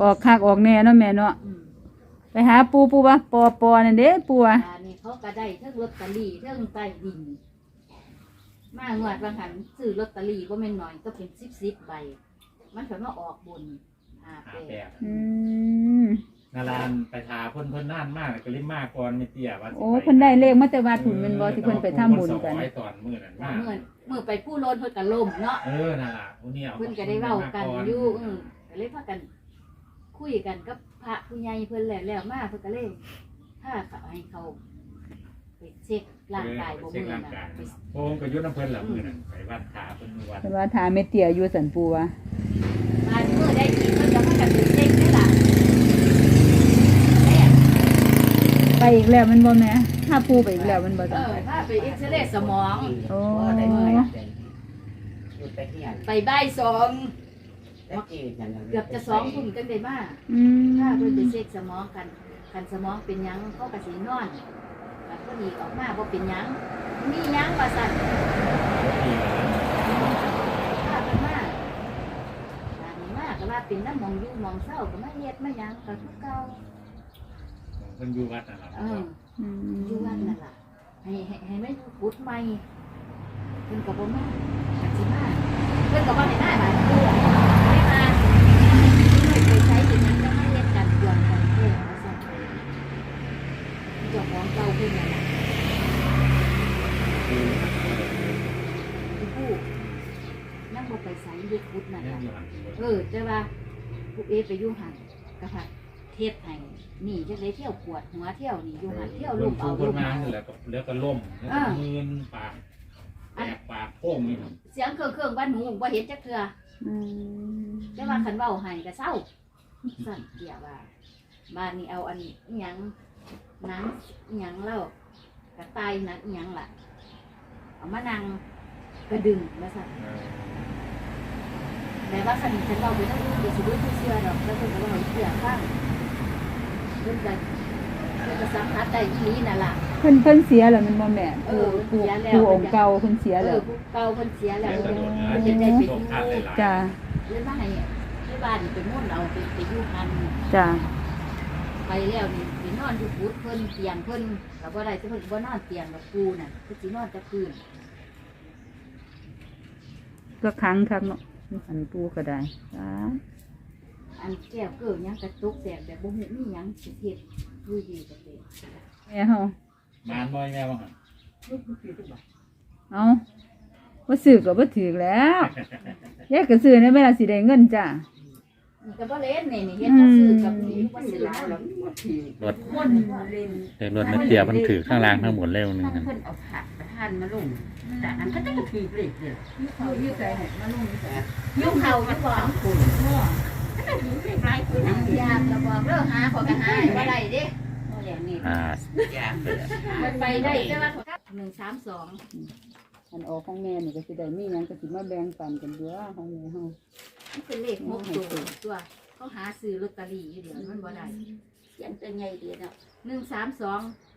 ออกคักออกแน่เนาะแม่เนาะอืมไปหาปูปูวะปอปอนั่นเด้ปูวะอันนี้เขาก็ได้เทั้งลอตเตอรี่เทั้งใต้ดิน มางวดบางหันซื้อลอตเตอรี่ก็ไม่นน้อยก็เป็นสิบสิบใบ มันก็มาออกบนห้าหาแปแปดดอืมนาลานไปทาเพิ่นเพิ่นนานมากก็เลยมากก่อนไม่เตี้ยว่าสิโอ้ไปเพิ่นได้เลขมาแต่ว่าถุนแมันบ่ที่เพิ่นไปทำบุญกัน เพิ่สอไว้ตอนมื้อนั้นมากเมื่อเมื่อไปผู้โลนเพิ่นก็ล่มเนาะ เออนั่นล่ะผู้นี้เอาเพิ่นก็ได้เว้ากันอยู่เออก็เลยพากัน คุยกันกับพระผู้ใหญ่เพิ่นแล้วแล้วมาเพิ่นก็เลยพาเขาให้เขาไปเช็คร่างกายบ่เช็มื้คอร่างน่ะกายไปโอ้ก็อยุ่น้ำเพิ่นละมื้อนั้นไปวัดขาเพิ่นวัด แต่ว่าถามแม่เตี้ยอยู่สันปูวะบ้านมื้อได้กินเพิ่นก็พากันไปเช็คได้ล่ะแม่ไปอีกแล้วแมันบ่แม่ถ้าปูไปอีกแล้วแมันบ่เอจ้ะอพาไปเอ็กซเรย์สมอง โอ้ได้เมื่อยอยู่ไปเที่ยงไปบ่ายสอง แล้วกี่นั่นน่ะเกือบจะสองทุ่มกันได้มาอืมถ้าเพิ่นไปเช็คสมองกันกันสมองเป็นหยังเขาก็สินอนบัดเพิ่นอีกออกมาบ่เป็นหยังมีหยังว่าซั่นนี่ล่ะถ้าเพิ่นมาอันนี้มาก็ว่าเป็นน้ำหมองอยู่หมองเศร้าก็มาเฮ็ดมาหยังก็คือเก่าเพิ่นอยู่วัดนั่นล่ะเอออืมอยู่วันนั่นล่ะให้ให้ให้ไม่พุดใหม่เพิ่นก็บ่มาก็สิมาเพิ่นก็บ่ได้มาหลายผู้ไม่มาไม่ไปใช้อีกนั้นก็มาเฮ็ดกันดวนกันเด้อว่าซั่นเจ้าของเก่าเพิ่นนั่นล่ะ ผู้นั่ง บไปใส่เด็กพุทธนั่นยังล่ะอยู่หันเออแต่ว่าผู้เอไปอยู่หันกระพัดเทศให้นี่จะได้เที่ยวปวดหัวเที่ยวนี่อยู่หันเที่ยวเพิ่ลูนกฟูเอาเพิ่ลูนกมาเอาแล้วก็แล้วก็ล่มแล้วก็มืนปากแตกปากโป้งนี่เสียงเครื่องเครื่องบ้านหนูว่าเห็นจักเทืออืมแต่ว่าขันเบาให้ก็เศร้าสั่นเกี่ยวว่าบ้านนี้เอาอันนี้อิหยังหนังอิหยังเล่ากระต่ายหนังอิหยังล่ะเอามานั่งกระดึงมาสั่น แต่ว่าสนิทฉันเราไปต้องรู้เดี๋ยวสิรู้ที่เชื่อดอกแล้วเพิ่นก็ว่าเชื่อข้างเพิ่อนก็เพิ่นก็สัมผัสได้อีหลีนั่นล่ะเพิ่นเพิ่นเสียแล้วมันบ่แม่เอปูอปูเสียแล้วปูองค์เก่าเพิ่นเสียเอแล้อว ผู้เก่าเพิ่นเสียแล้วแล้วก็โดนเพิ่นจะได้ไปโดอยู่นขาดหลายจ้าเลยว่าให้ที่บ้านไปมุ่นเอาไปไปอยู่พัน จ้าไปแล้วนี่ไปนอนอยู่พุทธเพิ่นเตียงเพิ่นก็บ่ได้แต่เพิ่นบ่นอนเตียงกับปูน่ะเพิ่นสินอนแต่พื้น ก็ครั้งครับเนาะ อันปูก็ได้จ้าอันแก้วเกิดหยังกระตุกแตกแต่บ่ฮู้มีหยังสิเฮ็ดอยู่ดีก็เป็นแม่เฮาๆมานบ่อยแม่ว่าหั่นเอาบ่ซื้อก็บ่ถือแล้วยายก็ซื้อในเวลาสิได้เงินจ้านี่ก็บ่เล่นนี่นี่เฮ็ดบ่ซื้อกับนี่บ่ซื้อหลายนะแล้วบ่ทีรถคนเล่นเด็กรถมาเตียมันถือข้างล่างทั้งหมดเร็วหนึงนั่นครับเพิ่นเอาผักไปหั่นมาลงแต่อันก็จะกระถือเลยเด้ออยู่อยู่ไสให้มาลงอยู่ไสยุ่งเห่าอยู่บ่คนมั่วก็จะถือเลขหลายคนนั่งอยากก็บอกเด้อหาขอยก็หาบ่ได้เด้บ่อย่างนี้อ่าอยากมันไปได้แต่ว่า132อันออกของแม่นี่ก็สิได้มีหยังก็สิมาแบ่งปันกันเด้อของแม่เฮามันเป็นเลขหกตัวตัวเขาหาซื้อลอตเตอรี่อยู่เดี๋ยวมันบ่ได้เสียงเป็นไงดีเนาะ132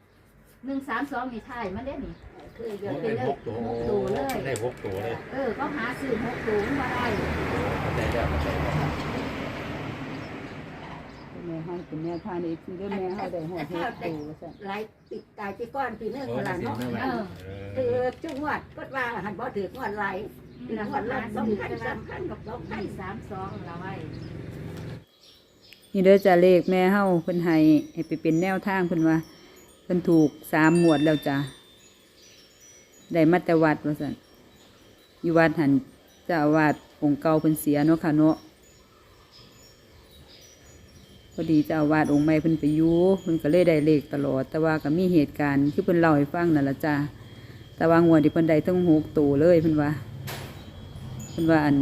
132นี่ท้ายมันเด้นี่คือเยเดี๋ยอะวไปเลยหกตัวเลย ได้หกตัวเลยเออเขาหาซื้อหกตัวมันบ่ได้ได้แล้วแม่เฮาเป็นแม่ทานอีกทีเด้อแม่เฮาได้ฮอดเฮ็ดตูว่าซั่นหลายติดตายที่ก้อนที่เนื่องโอ้เวได้ลาสิเนาะแม่ว่าเออเอคืออจุงวัดก็ว่าหันบ่ถืองวดไหลถืองวดละสองพันสามพันกับสองพัให้นสามสองเราไว้ นี่เด้อจ้าเลขแม่เฮาเพิ่นให้ให้ไปเป็นแนวทางเพิ่นว่าเพิ่นถูกสามหมวดแล้วจ้ะได้มาแต่วัดว่าซั่นอยู่วัดหันเจ้าอาวาสองค์เก่าเพิ่นเสียเนาะค่ะเนาะพอดีเจ้าอาวาสองค์ใหม่เพิ่นไปอยู่เพิ่นก็เลยได้เลขตลอด แต่ว่าก็มีเหตุการณ์ที่เพิ่นเล่าให้ฟังนั่นละจ้ะแต่ว่างวดที่เพิ่นได้ทั้งหกตัวเลยเพิ่นว่าเพิ่นว่าอัน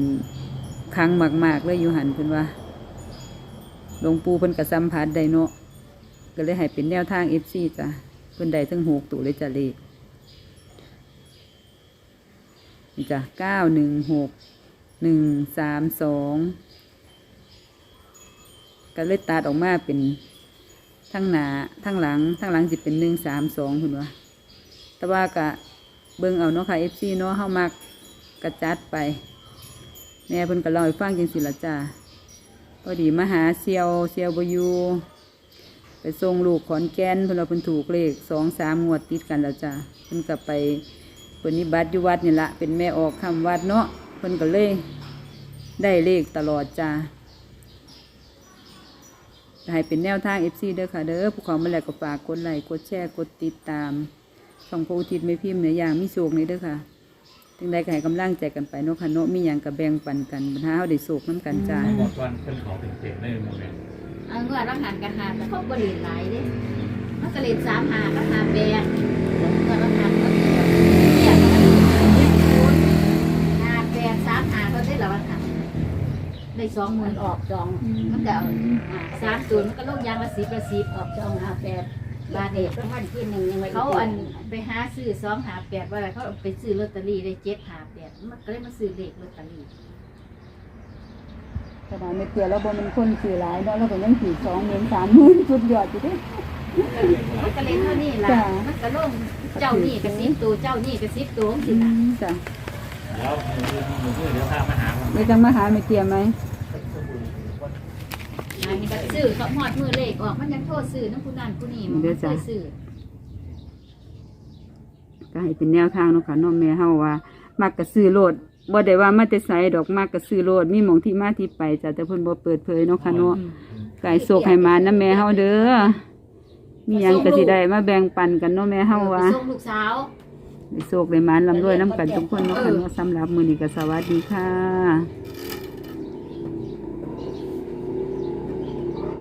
ครั้งมากๆเลยอยู่หันเพิ่นว่าหลวงปู่เพิ่นก็สัมผัสได้เนาะ ก็เลยให้เป็นแนวทาง FC จ้ะเพิ่นได้ทั้งหกตัวเลยจ้ะเลขนี่จ้ะเก้าหนึ่งหกหนึ่งสามสองก็เลยตัดออกมาเป็นทั้งหนาทั้งหลังทั้งหลังสิเป็นหนึ่งสามสองคุณวะแต่ว่ากะเบิ่งเอาเนาะค่ะ FC เนาะเฮามักกระจัดไปแม่เพิ่นก็ล่าให้ฟังจังสิละจ้าพอดีมาหาเซียวเซียวบอยู ไปส่งลูกขอนแก่นเพิ่นเราเพิ่นถูกเลขสองสามงวดติดกันแล้วจ้ะเพิ่นกลับไปปฏิบัติอยู่วัดนี่ละเป็นแม่ออกคำวัดเนาะเพิ่นก็เลยได้เลขตลอดจ้ะให้เป็นแนวทาง FC เด้อค่ะเด้อผู้ของมาแล้วก็ฝากกดไลค์กดแชร์กดติดตามช่องพระอุทิศไม่พิมพ์เนื้อย่างมีโชคนี้เด้อค่ะถึงได้ก็ให้กำลังใจกันไปเนาะค่ะเนาะมีหยังก็แบ่งปันกันปัญหาเฮาได้โศกน้ำกันจ้าหมดวันเป็นเขาเป็นเต็มได้หมดเลย เมื่อรังหันกันหาแต่เขาบริหลายเด้มันก็เลยสามหาก็หาแปดเมื่อรังหันก็เนี่ยก็มันหาแปดสามหาก็ได้ละวันหันได้สองหมื่นออกจองมันก็เอาอ่าสามตัวมันก็ลงยางละสิบละสิบออกจองหาแปดบาทเด็กรางวัลที่หนึ่งยังไม่ได้เขาอันไปหาซื้อสองหาแปดว่าอะไรเขาเอาไปซื้อลอตเตอรี่ได้เจ็ดหาแปดมันก็เลยมาซื้อเลขลอตเตอรี่ ขนาดไม่เตือนแล้วบ่มันคนสื่อหลายเนาะแล้วก็ยังถือสองหมื่นสามหมื่นสุดยอดอยู่เดิมันก็เลยเท่านี้ล่ะจ้ะมันก็ลงเจ้านี่กับสิบตัวเจ้านี่กับสิบตัวสิล่ะจ้ะเดี๋ยวหนูเดี๋ยวพามาหาผมไม่ต้องมาหาไม่เตรียมไหมอันนี้ก็ซื้อเขาหอดมือเลขออกมันยังโทษซื้อน้ำผู้นั้นผู้นี้มันเคยซื้อก็ให้เป็นแนวทางเนาะค่ะเน้องแม่เฮาว่ามักกะซื้อโลด บ่ได้ว่ามาแต่ไสดอกมักกะซื้อโลดมีหม่องที่มาที่ไปจ้ะแต่เพิ่นบ่เปิดเผยเนาะค่ะเนาะกายโศกให้มานะแม่เฮาเด้อมีหยังก็สิได้มาแบ่งปันกันเนาะแม่เฮาว่าส่งลูกสาวได้โศกได้หมานลำรวยนํกันทุกคนเนาะค่ะเนาะสำหรับมื้อนี้ก็สวัสดีค่ะ